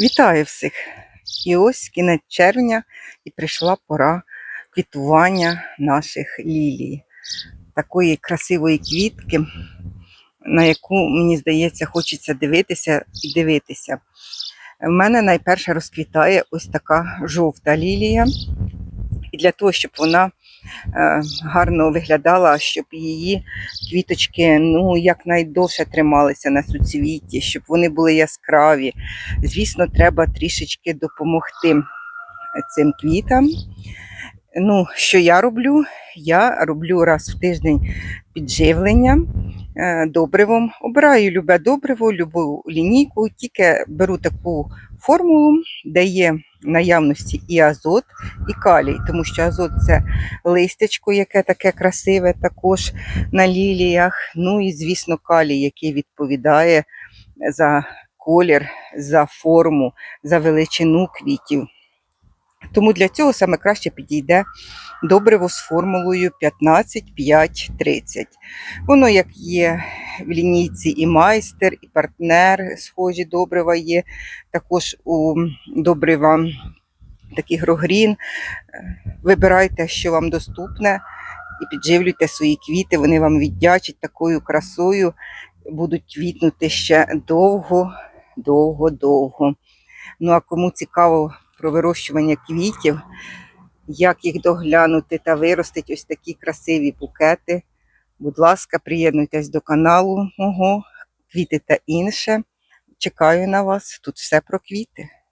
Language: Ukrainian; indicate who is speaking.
Speaker 1: Вітаю всіх! І ось кінець червня і прийшла пора квітування наших лілій. Такої красивої квітки, на яку, мені здається, хочеться дивитися і дивитися. У мене найперше розквітає ось така жовта лілія. І для того, щоб вона гарно виглядала, щоб її квіточки ну, якнайдовше трималися на суцвіті, щоб вони були яскраві. Звісно, треба трішечки допомогти цим квітам. Ну, що я роблю? Я роблю раз в тиждень підживлення е, добривом. Обираю любе добриво, любу лінійку, тільки беру таку формулу, де є наявності і азот, і калій, тому що азот це листячко, яке таке красиве також на ліліях. Ну і, звісно, калій, який відповідає за колір, за форму, за величину квітів. Тому для цього саме краще підійде добриво з формулою 15, 5, 30. Воно як є в лінійці і майстер, і партнер, схожі добрива є. Також у добрива такий грогрін. Вибирайте, що вам доступне, і підживлюйте свої квіти. Вони вам віддячать такою красою, будуть квітнути ще довго, довго, довго. Ну а кому цікаво про вирощування квітів, як їх доглянути та виростити ось такі красиві букети. Будь ласка, приєднуйтесь до каналу мого, квіти та інше. Чекаю на вас. Тут все про квіти.